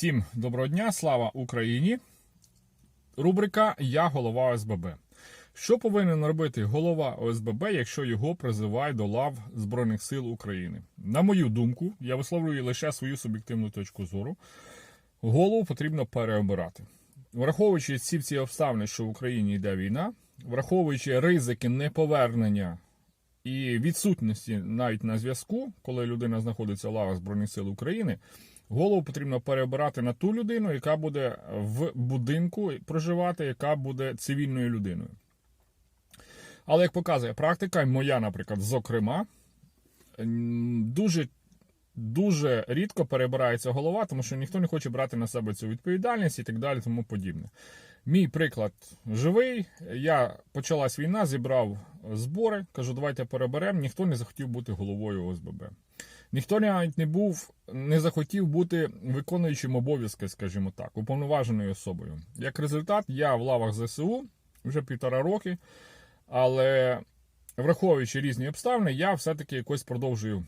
Всім доброго дня, слава Україні. Рубрика Я голова ОСББ. Що повинен робити голова ОСББ, якщо його призивають до лав Збройних сил України? На мою думку, я висловлюю лише свою суб'єктивну точку зору. Голову потрібно переобирати. Враховуючи всі ці обставини, що в Україні йде війна, враховуючи ризики неповернення і відсутності навіть на зв'язку, коли людина знаходиться в лавах Збройних сил України, голову потрібно переобирати на ту людину, яка буде в будинку проживати, яка буде цивільною людиною. Але як показує практика, моя, наприклад, зокрема, дуже, дуже рідко перебирається голова, тому що ніхто не хоче брати на себе цю відповідальність і так далі, тому подібне. Мій приклад живий. Я почалась війна, зібрав збори, кажу, давайте переберемо. Ніхто не захотів бути головою ОСББ. Ніхто навіть не був, не захотів бути виконуючим обов'язки, скажімо так, уповноваженою особою. Як результат, я в лавах ЗСУ вже півтора роки, але враховуючи різні обставини, я все-таки якось продовжую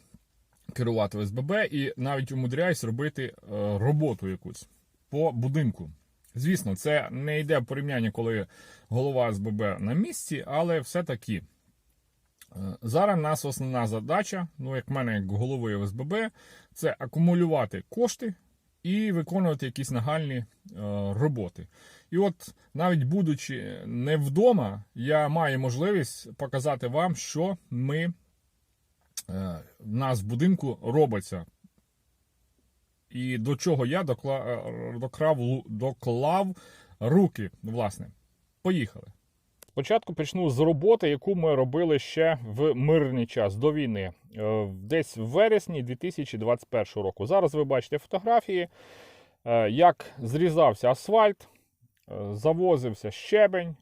керувати ОСББ і навіть умудряюсь робити е, роботу якусь по будинку. Звісно, це не йде порівняння, коли голова СББ на місці, але все-таки. Е, Зараз в нас основна задача, ну як в мене, як голови ОСББ, це акумулювати кошти і виконувати якісь нагальні е, роботи. І от навіть будучи не вдома, я маю можливість показати вам, що ми е, в нас в будинку робиться. І до чого я докла, е, докрав, доклав руки, власне. Поїхали. Спочатку почну з роботи, яку ми робили ще в мирний час до війни, е, десь в вересні 2021 року. Зараз ви бачите фотографії, е, як зрізався асфальт, е, завозився щебень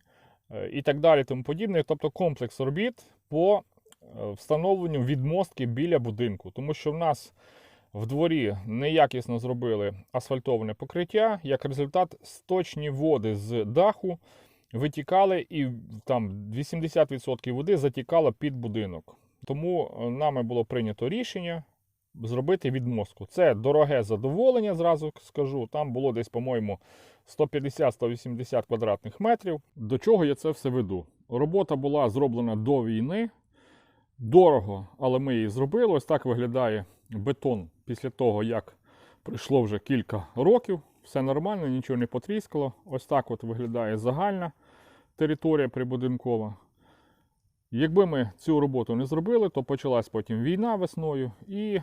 е, і так далі. Тому подібне. Тобто комплекс робіт по е, встановленню відмостки біля будинку, тому що в нас. В дворі неякісно зробили асфальтоване покриття. Як результат, сточні води з даху витікали, і там 80% води затікало під будинок. Тому е, нами було прийнято рішення зробити відмостку. Це дороге задоволення, зразу скажу. Там було десь, по-моєму, 150-180 квадратних метрів. До чого я це все веду? Робота була зроблена до війни. Дорого, але ми її зробили. Ось так виглядає бетон після того, як пройшло вже кілька років. Все нормально, нічого не потріскало. Ось так от виглядає загальна територія прибудинкова. Якби ми цю роботу не зробили, то почалась потім війна весною, і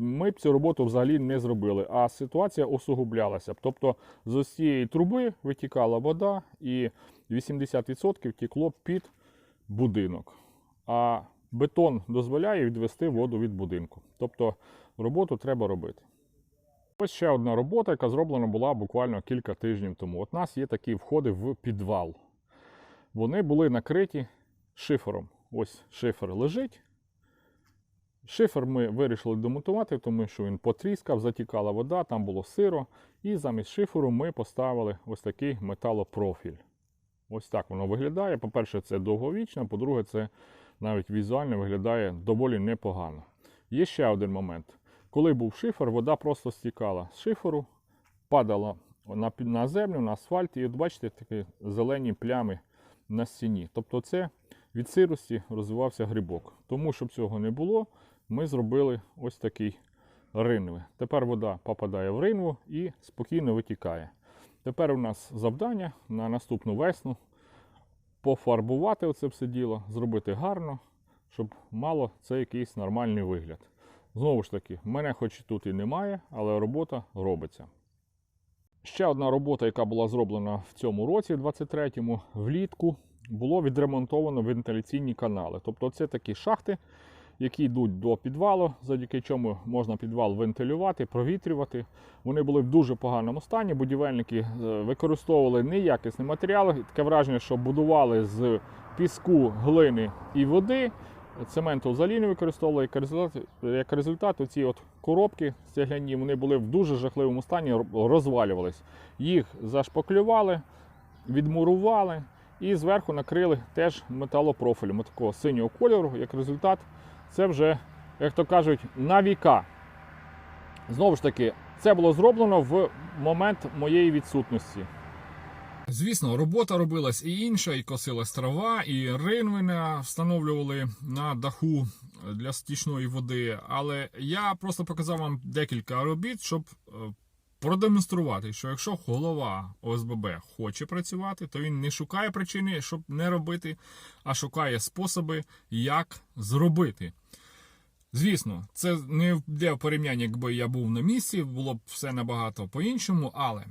ми б цю роботу взагалі не зробили. А ситуація усугублялася. Тобто з ось цієї труби витікала вода, і 80% тікло під будинок. А бетон дозволяє відвести воду від будинку. Тобто роботу треба робити. Ось ще одна робота, яка зроблена була буквально кілька тижнів тому. От у нас є такі входи в підвал. Вони були накриті шифером. Ось шифер лежить. Шифер ми вирішили демонтувати, тому що він потріскав, затікала вода, там було сиро. І замість шиферу ми поставили ось такий металопрофіль. Ось так воно виглядає. По-перше, це довговічно, по-друге, це навіть візуально виглядає доволі непогано. Є ще один момент. Коли був шифер, вода просто стікала з шиферу, падала на, на землю, на асфальт, і от бачите такі зелені плями на стіні. Тобто це від сирості розвивався грибок. Тому, щоб цього не було, ми зробили ось такий ринве. Тепер вода попадає в ринву і спокійно витікає. Тепер у нас завдання на наступну весну пофарбувати оце все діло, зробити гарно, щоб мало це якийсь нормальний вигляд. Знову ж таки, мене хоч тут і немає, але робота робиться. Ще одна робота, яка була зроблена в цьому році, 23-му, влітку, було відремонтовано вентиляційні канали. Тобто це такі шахти, які йдуть до підвалу, завдяки чому можна підвал вентилювати, провітрювати. Вони були в дуже поганому стані. Будівельники е, використовували неякісний матеріал. Таке враження, що будували з піску, глини і води. Цементу взагалі не використовували. Як результат, як результат оці от коробки стегляні вони були в дуже жахливому стані, розвалювались. Їх зашпаклювали, відмурували і зверху накрили теж металопрофілем такого синього кольору. Як результат, це вже, як то кажуть, на віка. Знову ж таки, Це було зроблено в момент моєї відсутності. Звісно, робота робилась і інша, і косилась трава, і ринвина встановлювали на даху для стічної води. Але я просто показав вам декілька робіт, щоб е, продемонструвати, що якщо голова ОСББ хоче працювати, то він не шукає причини, щоб не робити, а шукає способи, як зробити. Звісно, це не йде в порівнянні, якби я був на місці, було б все набагато по-іншому, але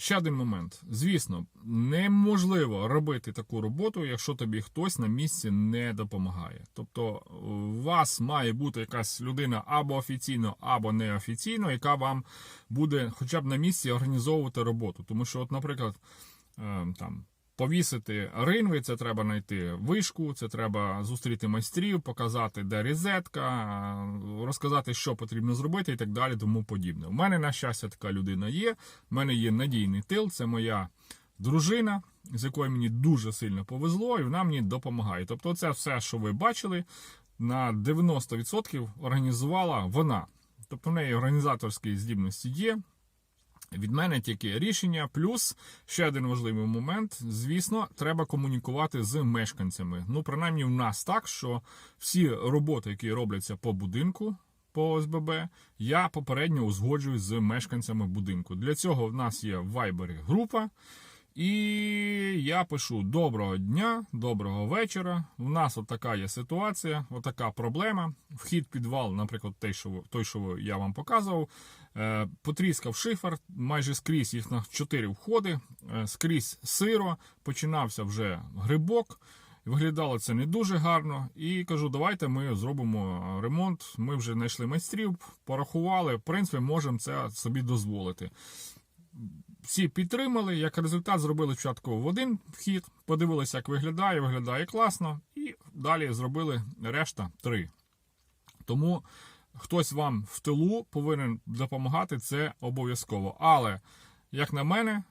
ще один момент. Звісно, неможливо робити таку роботу, якщо тобі хтось на місці не допомагає. Тобто, у вас має бути якась людина або офіційно, або неофіційно, яка вам буде хоча б на місці організовувати роботу. Тому що, от, наприклад, е, там. Повісити ринви, це треба знайти вишку, це треба зустріти майстрів, показати, де розетка, е, розказати, що потрібно зробити і так далі, тому подібне. У мене, на щастя, така людина є. У мене є надійний тил, це моя дружина, з якою мені дуже сильно повезло, і вона мені допомагає. Тобто, це все, що ви бачили, на 90% організувала вона. Тобто, в неї організаторські здібності є. Від мене тільки рішення. Плюс ще один важливий момент: звісно, треба комунікувати з мешканцями. Ну, принаймні, в нас так, що всі роботи, які робляться по будинку. По ОСББ я попередньо узгоджую з мешканцями будинку. Для цього в нас є в Viber група, і я пишу доброго дня, доброго вечора. У нас от така є ситуація, отака проблема. Вхід підвал, наприклад, той, що той, що я вам показував. Е, Потріскав шифер, майже скрізь їх на 4 входи, е, скрізь сиро, починався вже грибок. Виглядало це не дуже гарно. І кажу, давайте ми зробимо ремонт. Ми вже знайшли майстрів, порахували. В принципі, можемо це собі дозволити. Всі підтримали. Як результат, зробили спочатку в один вхід, подивилися, як виглядає, виглядає класно, і далі зробили решта три. Тому хтось вам в тилу повинен допомагати, це обов'язково. Але, як на мене,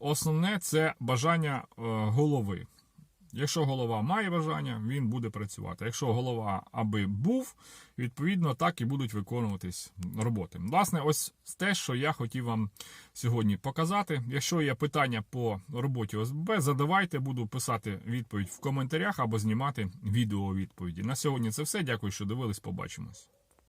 основне це бажання е, голови. Якщо голова має бажання, він буде працювати. Якщо голова аби був, відповідно так і будуть виконуватись роботи. Власне, ось те, що я хотів вам сьогодні показати. Якщо є питання по роботі ОСББ, задавайте, буду писати відповідь в коментарях або знімати відео відповіді. На сьогодні це все. Дякую, що дивились. Побачимось.